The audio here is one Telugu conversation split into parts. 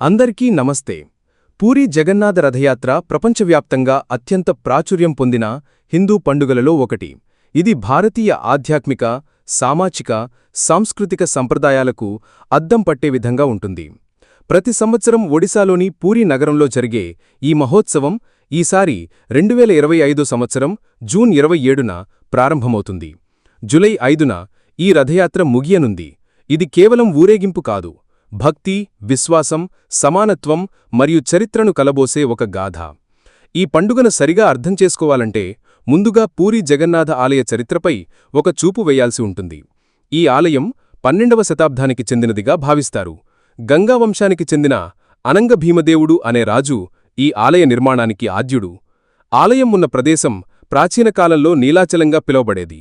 అందరికీ నమస్తే. పూరీ జగన్నాథ రథయాత్ర ప్రపంచవ్యాప్తంగా అత్యంత ప్రాచుర్యం పొందిన హిందూ పండుగలలో ఒకటి. ఇది భారతీయ ఆధ్యాత్మిక సామాజిక సాంస్కృతిక సంప్రదాయాలకు అద్దం పట్టే విధంగా ఉంటుంది. ప్రతి సంవత్సరం ఒడిశాలోని పూరీ నగరంలో జరిగే ఈ మహోత్సవం ఈసారి రెండువేల ఇరవై ఐదు సంవత్సరం జూన్ ఇరవై ఏడున ప్రారంభమవుతుంది. జులై ఐదున ఈ రథయాత్ర ముగియనుంది. ఇది కేవలం ఊరేగింపు కాదు భక్తి విశ్వాసం సమానత్వం మరియు చరిత్రను కలబోసే ఒక గాథ. ఈ పండుగను సరిగా అర్థం చేసుకోవాలంటే ముందుగా పూరి జగన్నాథ ఆలయ చరిత్రపై ఒక చూపు వేయాల్సి ఉంటుంది. ఈ ఆలయం పన్నెండవ శతాబ్దానికి చెందినదిగా భావిస్తారు. గంగా వంశానికి చెందిన అనంగ భీమదేవుడు అనే రాజు ఈ ఆలయ నిర్మాణానికి ఆద్యుడు. ఆలయం ఉన్న ప్రదేశం ప్రాచీన కాలంలో నీలాచలంగా పిలువబడేది.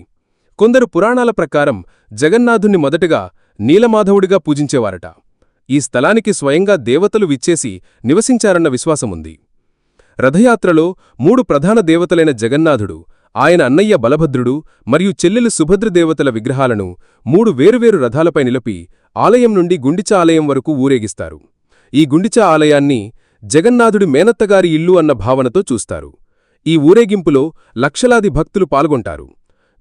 కొందరు పురాణాల ప్రకారం జగన్నాథుణ్ణి మొదటగా నీలమాధవుడిగా పూజించేవారట. ఈ స్థలానికి స్వయంగా దేవతలు విచ్చేసి నివసించారన్న విశ్వాసముంది. రథయాత్రలో మూడు ప్రధాన దేవతలైన జగన్నాథుడు ఆయన అన్నయ్య బలభద్రుడు మరియు చెల్లెలు సుభద్రదేవతల విగ్రహాలను మూడు వేరువేరు రథాలపై నిలిపి ఆలయం నుండి గుండిచ ఆలయం వరకు ఊరేగిస్తారు. ఈ గుండిచ ఆలయాన్ని జగన్నాథుడి మేనత్తగారి ఇల్లు అన్న భావనతో చూస్తారు. ఈ ఊరేగింపులో లక్షలాది భక్తులు పాల్గొంటారు.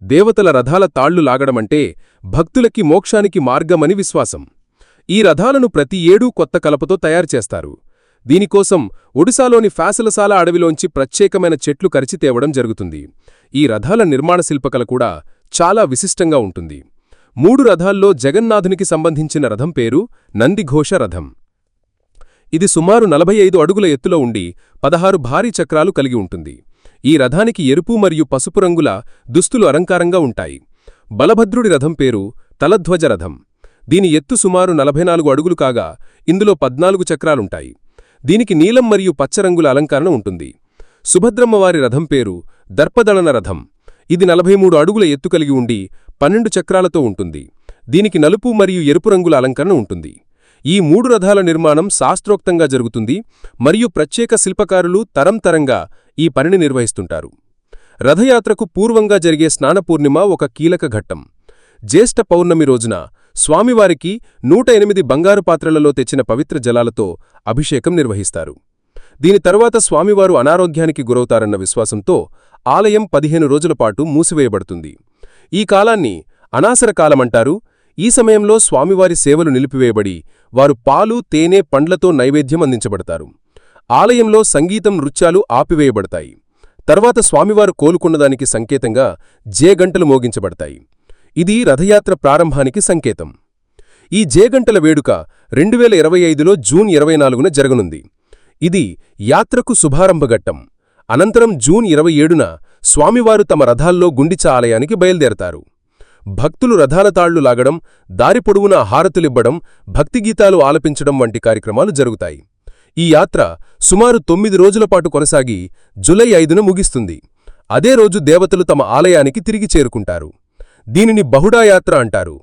దేవతల రథాల తాళ్ళు లాగడమంటే భక్తులకి మోక్షానికి మార్గమని విశ్వాసం. ఈ రథాలను ప్రతి ఏడూ కొత్త కలపతో తయారుచేస్తారు దీనికోసం ఒడిశాలోని ఫాసలసాల అడవిలోంచి ప్రత్యేకమైన చెట్లు కరిచి తేవడం జరుగుతుంది. ఈ రథాల నిర్మాణ శిల్పకళ కూడా చాలా విశిష్టంగా ఉంటుంది. మూడు రథాల్లో జగన్నాథునికి సంబంధించిన రథం పేరు నందిఘోష రథం. ఇది సుమారు నలభై ఐదు అడుగుల ఎత్తులో ఉండి పదహారు భారీ చక్రాలు కలిగి ఉంటుంది. ఈ రథానికి ఎరుపు మరియు పసుపు రంగుల దుస్తులు అలంకారంగా ఉంటాయి. బలభద్రుడి రథం పేరు తలధ్వజ రథం. దీని ఎత్తు సుమారు నలభై నాలుగు అడుగులు కాగా ఇందులో పద్నాలుగు చక్రాలుంటాయి. దీనికి నీలం మరియు పచ్చరంగుల అలంకరణ ఉంటుంది. సుభద్రమ్మవారి రథం పేరు దర్పదళన రథం. ఇది నలభై మూడు అడుగుల ఎత్తు కలిగి ఉండి పన్నెండు చక్రాలతో ఉంటుంది. దీనికి నలుపు మరియు ఎరుపు రంగుల అలంకరణ ఉంటుంది. ఈ మూడు రథాల నిర్మాణం శాస్త్రోక్తంగా జరుగుతుంది మరియు ప్రత్యేక శిల్పకారులు తరంతరంగా ఈ పనిని నిర్వహిస్తుంటారు. రథయాత్రకు పూర్వంగా జరిగే స్నానపూర్ణిమ ఒక కీలక ఘట్టం. జ్యేష్ఠ పౌర్ణమి రోజున స్వామివారికి నూట ఎనిమిది బంగారు పాత్రలలో తెచ్చిన పవిత్ర జలాలతో అభిషేకం నిర్వహిస్తారు. దీని తరువాత స్వామివారు అనారోగ్యానికి గురవుతారన్న విశ్వాసంతో ఆలయం పదిహేను రోజులపాటు మూసివేయబడుతుంది. ఈ కాలాన్ని అనాసర కాలమంటారు. ఈ సమయంలో స్వామివారి సేవలు నిలిపివేయబడి వారు పాలు తేనె పండ్లతో నైవేద్యం అందించబడతారు. ఆలయంలో సంగీతం నృత్యాలు ఆపివేయబడతాయి. తర్వాత స్వామివారు కోలుకున్నదానికి సంకేతంగా జేగంటలు మోగించబడతాయి. ఇది రథయాత్ర ప్రారంభానికి సంకేతం. ఈ జేగంటల వేడుక రెండువేల ఇరవై ఐదులో జూన్ ఇరవై నాలుగున జరగనుంది. ఇది యాత్రకు శుభారంభఘట్టం అనంతరం జూన్ ఇరవై ఏడున స్వామివారు తమ రథాల్లో గుండిచ ఆలయానికి బయలుదేరతారు. భక్తులు రథాల తాళ్ళు లాగడం దారి పొడవునా హారతులివ్వడం భక్తిగీతాలు ఆలపించడం వంటి కార్యక్రమాలు జరుగుతాయి. ఈ యాత్ర సుమారు తొమ్మిది రోజులపాటు కొనసాగి జులై ఐదున ముగిస్తుంది. అదే రోజు దేవతలు తమ ఆలయానికి తిరిగి చేరుకుంటారు. దీనిని బహుడాయాత్ర అంటారు.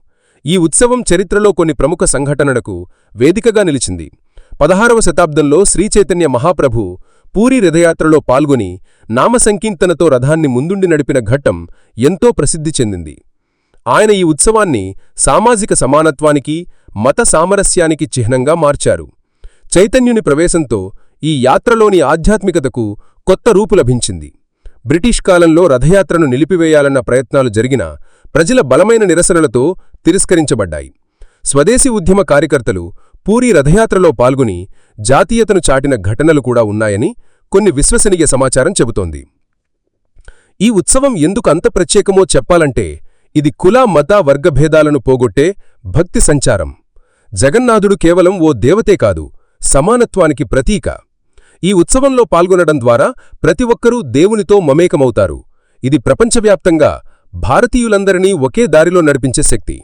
ఈ ఉత్సవం చరిత్రలో కొన్ని ప్రముఖ సంఘటనలకు వేదికగా నిలిచింది. పదహారవ శతాబ్దంలో శ్రీచైతన్య మహాప్రభు పూరి రథయాత్రలో పాల్గొని నామసంకీర్తనతో రథాన్ని ముందుండి నడిపిన ఘట్టం ఎంతో ప్రసిద్ధి చెందింది. ఆయన ఈ ఉత్సవాన్ని సామాజిక సమానత్వానికి మత సామరస్యానికి చిహ్నంగా మార్చారు. చైతన్యుని ప్రవేశంతో ఈ యాత్రలోని ఆధ్యాత్మికతకు కొత్త రూపు లభించింది. బ్రిటిష్ కాలంలో రథయాత్రను నిలిపివేయాలన్న ప్రయత్నాలు జరిగినా ప్రజల బలమైన నిరసనలతో తిరస్కరించబడ్డాయి. స్వదేశీ ఉద్యమ కార్యకర్తలు పూరీ రథయాత్రలో పాల్గొని జాతీయతను చాటిన ఘటనలు కూడా ఉన్నాయని కొన్ని విశ్వసనీయ సమాచారం చెబుతోంది. ఈ ఉత్సవం ఎందుకు అంత ప్రత్యేకమో చెప్పాలంటే ఇది కుల మత వర్గభేదాలను పోగొట్టే భక్తి సంచారం. జగన్నాథుడు కేవలం ఓ దేవతే కాదు సమానత్వానికి ప్రతీక. ఈ ఉత్సవంలో పాల్గొనడం ద్వారా ప్రతి ఒక్కరూ దేవునితో మమేకమవుతారు. ఇది ప్రపంచవ్యాప్తంగా భారతీయులందరినీ ఒకే దారిలో నడిపించే శక్తి.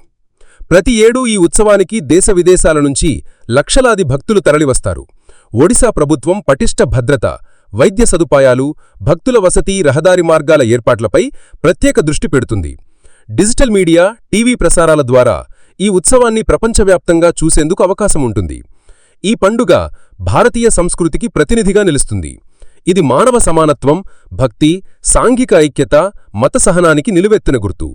ప్రతి ఏడూ ఈ ఉత్సవానికి దేశ విదేశాల నుంచి లక్షలాది భక్తులు తరలివస్తారు. ఒడిశా ప్రభుత్వం పటిష్ట భద్రత వైద్య సదుపాయాలు భక్తుల వసతి రహదారి మార్గాల ఏర్పాట్లపై ప్రత్యేక దృష్టి పెడుతుంది. డిజిటల్ మీడియా టీవీ ప్రసారాల ద్వారా ఈ ఉత్సవాన్ని ప్రపంచవ్యాప్తంగా చూసేందుకు అవకాశం ఉంటుంది. ఈ పండుగ భారతీయ సంస్కృతికి ప్రతినిధిగా నిలుస్తుంది. ఇది మానవ సమానత్వం భక్తి సాంఘిక ఐక్యత మత సహనానికి నిలువెత్తిన గుర్తు.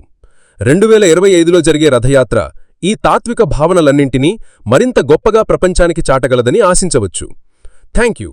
రెండువేల ఇరవై ఐదులో జరిగే రథయాత్ర ఈ తాత్విక భావనలన్నింటినీ మరింత గొప్పగా ప్రపంచానికి చాటగలదని ఆశించవచ్చు. Thank you